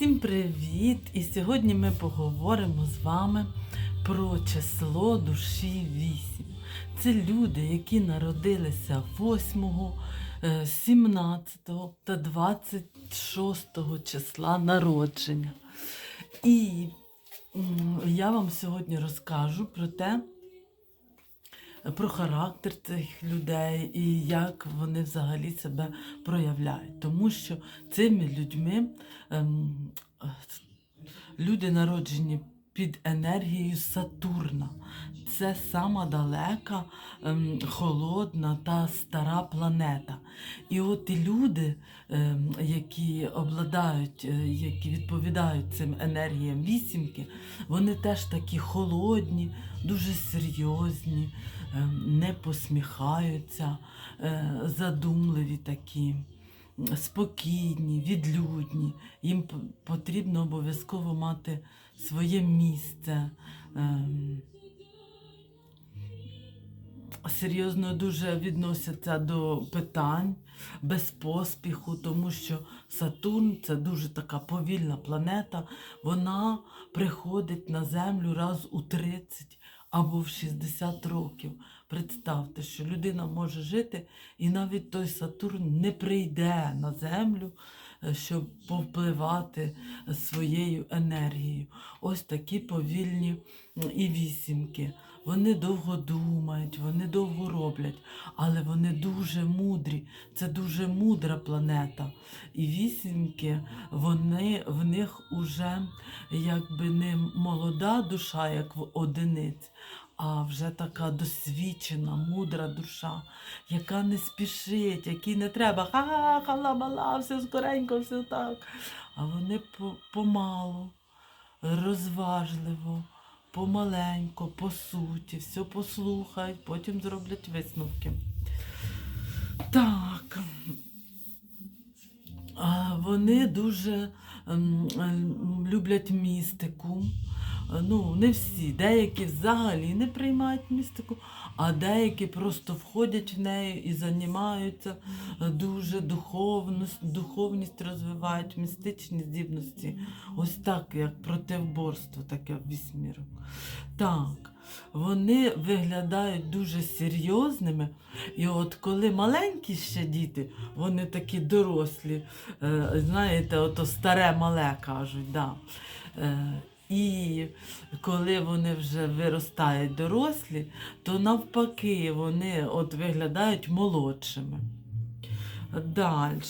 Всім привіт! І сьогодні ми поговоримо з вами про число душі 8. Це люди, які народилися 8, е, 17 та 26 числа народження. І я вам сьогодні розкажу про те, про характер цих людей і як вони взагалі себе проявляють. Тому що цими людьми ем, люди народжені під енергією Сатурна. Це сама далека, ем, холодна та стара планета. І от і люди, ем, які обладають, е, які відповідають цим енергіям вісімки, вони теж такі холодні, дуже серйозні, не посміхаються, е, задумливі такі, спокійні, відлюдні. Їм потрібно обов'язково мати своє місце. ем, Серйозно дуже відносяться до питань без поспіху, тому що Сатурн це дуже така повільна планета. Вона приходить на Землю раз у 30 або в 60 років. Представте, що людина може жити, і навіть той Сатурн не прийде на Землю, е, щоб повпливати своєю енергією. Ось такі повільні і вісімки. Вони довго думають, вони довго роблять, але вони дуже мудрі. Це дуже мудра планета. І вісімки, вони, в них уже якби не молода душа, як в одиниць, а вже така досвідчена, мудра душа, яка не спішить, якій не треба ха халабала, все скоренько, все так. А вони помалу, розважливо, помаленько, по суті, все послухають, потім зроблять висновки. Так. Вони дуже люблять містику. Е, Ну, не всі. Деякі взагалі не приймають містику, а деякі просто входять в неї і займаються е, дуже духовність, духовність розвивають, містичні здібності. Ось так, як противборство, таке вісьмірок. Так, вони виглядають дуже серйозними. І от коли маленькі ще діти, вони такі дорослі, е, знаєте, ото старе мале кажуть. Да. І коли вони вже виростають дорослі, то навпаки вони от виглядають молодшими. Далі.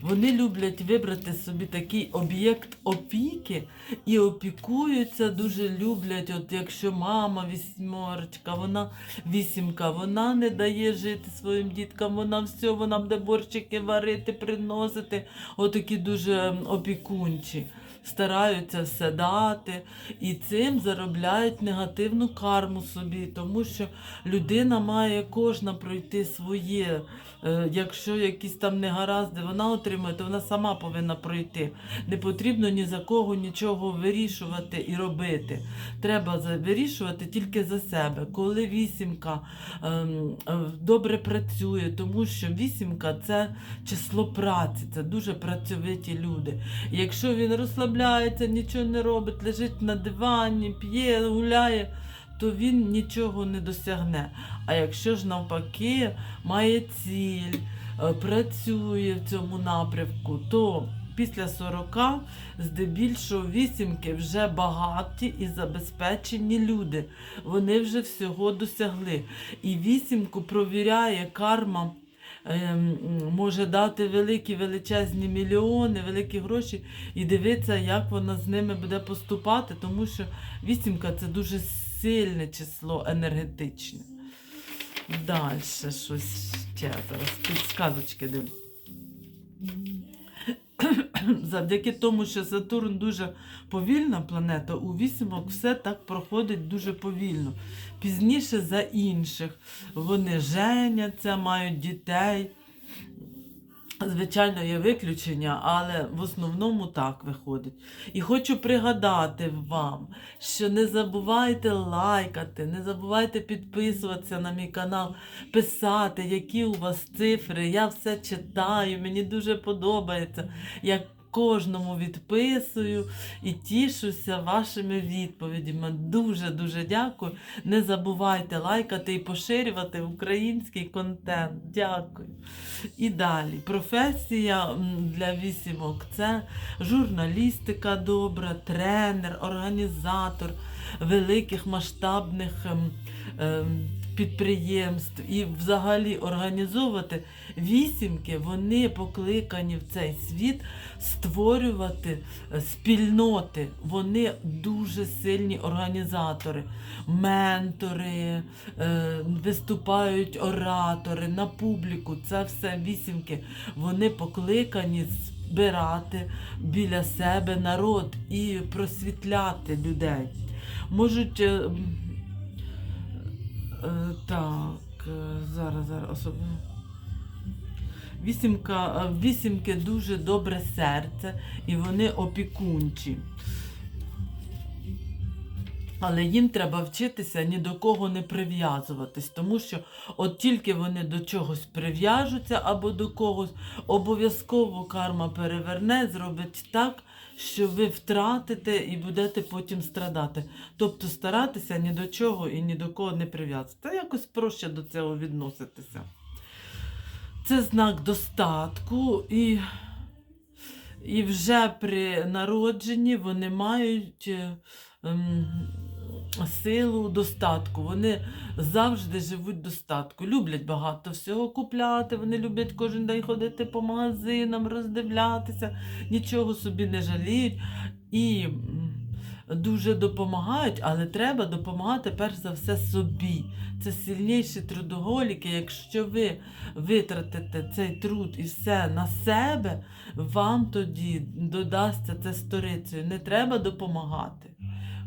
Вони люблять вибрати собі такий об'єкт опіки і опікуються, дуже люблять, от якщо мама вісьморочка, вона вісімка, вона не дає жити своїм діткам, вона все, вона буде борщики варити, приносити, отакі дуже опікунчі. Стараються все дати і цим заробляють негативну карму собі, тому що людина має кожна пройти своє. Е, Якщо якісь там негаразди вона отримує, то вона сама повинна пройти. Не потрібно ні за кого нічого вирішувати і робити. Треба вирішувати тільки за себе. Коли вісімка ем, е, добре працює, тому що вісімка це число праці, це дуже працьовиті люди. Якщо він розслабляється, нічого не робить, лежить на дивані, п'є, гуляє, то він нічого не досягне. А якщо ж навпаки має ціль, е, працює в цьому напрямку, то після 40 здебільшого вісімки вже багаті і забезпечені люди. Вони вже всього досягли. І вісімку провіряє карма. Ем, Може дати великі величезні мільйони, великі гроші і дивитися, як вона з ними буде поступати, тому що вісімка це дуже сильне число енергетичне. Далі щось ще зараз підсказочки дивлюсь. Завдяки тому, що Сатурн дуже повільна планета, у вісімок все так проходить дуже повільно. Пізніше за інших. Вони женяться, мають дітей. Звичайно, є виключення, але в основному так виходить. І хочу пригадати вам, що не забувайте лайкати, не забувайте підписуватися на мій канал, писати, які у вас цифри. Я все читаю, мені дуже подобається, як кожному відписую і тішуся вашими відповідями. Дуже-дуже дякую. Не забувайте лайкати і поширювати український контент. Дякую. І далі. Професія для вісімок це журналістика добра, тренер, організатор великих масштабних ем, ем, підприємств і взагалі організовувати вісімки, вони покликані в цей світ створювати е, спільноти. Вони дуже сильні організатори, ментори, е, виступають оратори на публіку. Це все вісімки. Вони покликані збирати біля себе народ і просвітляти людей. Можуть. Е, Так, е, зараз, зараз особливо. Вісімка, е, вісімки дуже добре серце і вони опікунчі. Але їм треба вчитися ні до кого не прив'язуватись, тому що от тільки вони до чогось прив'яжуться або до когось, обов'язково карма переверне, зробить так, що ви втратите і будете потім страдати. Тобто старатися ні до чого і ні до кого не прив'язати. Якось проще до цього відноситися. Це знак достатку і, і вже при народженні вони мають. е, ем, силу достатку. Вони завжди живуть достатку. Люблять багато всього купляти, вони люблять кожен день ходити по магазинам, роздивлятися, нічого собі не жаліють і дуже допомагають, але треба допомагати перш за все собі. Це сильніші трудоголіки. Якщо ви витратите цей труд і все на себе, вам тоді додасться це сторицею. Не треба допомагати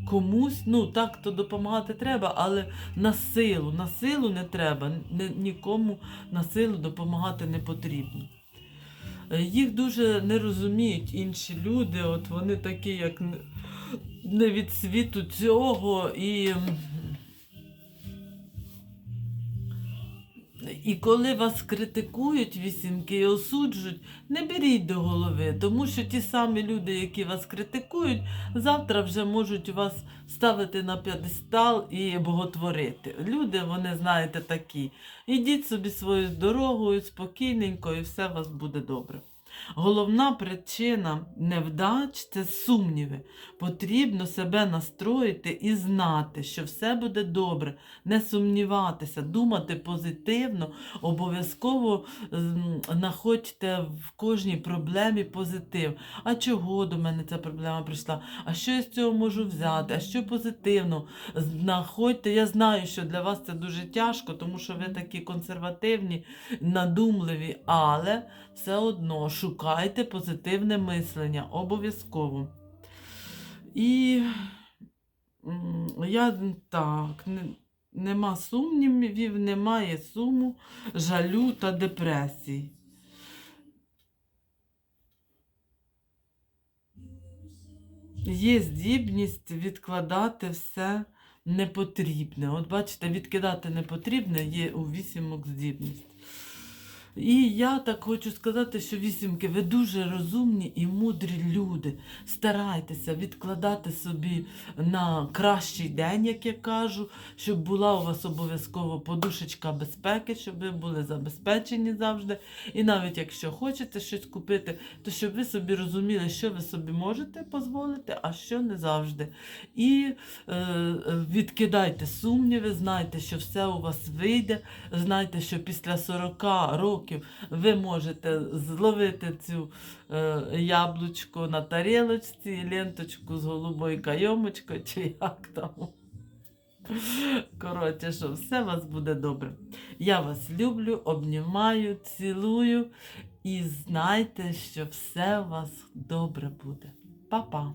комусь, ну так то допомагати треба, але на силу, на силу не треба, Ні- нікому на силу допомагати не потрібно. Е, Їх дуже не розуміють інші люди, от вони такі, як не від світу цього і. І коли вас критикують вісімки і осуджують, не беріть до голови, тому що ті самі люди, які вас критикують, завтра вже можуть вас ставити на п'єдестал і боготворити. Люди, вони, знаєте, такі. Ідіть собі своєю дорогою, спокійненько, і все у вас буде добре. Головна причина невдач це сумніви. Потрібно себе настроїти і знати, що все буде добре, не сумніватися, думати позитивно, обов'язково знаходьте в кожній проблемі позитив. А чого до мене ця проблема прийшла? А що я з цього можу взяти? А що позитивно? Знаходьте. Я знаю, що для вас це дуже тяжко, тому що ви такі консервативні, надумливі, але все одно шукайте позитивне мислення обов'язково. І я так, не, нема сумнівів, немає суму, жалю та депресії. Є здібність відкладати все непотрібне. От бачите, відкидати непотрібне є у вісімок здібність. І я так хочу сказати, що вісімки, ви дуже розумні і мудрі люди. Старайтеся відкладати собі на кращий день, як я кажу, щоб була у вас обов'язково подушечка безпеки, щоб ви були забезпечені завжди. І навіть якщо хочете щось купити, то щоб ви собі розуміли, що ви собі можете дозволити, а що не завжди. І е, е, відкидайте сумніви, знайте, що все у вас вийде. Знайте, що після 40 років ви можете зловити цю е, яблучко на тарілочці, ленточку з голубою кайомочкою, чи як там. Коротше, що все у вас буде добре. Я вас люблю, обнімаю, цілую і знайте, що все у вас добре буде. Па-па!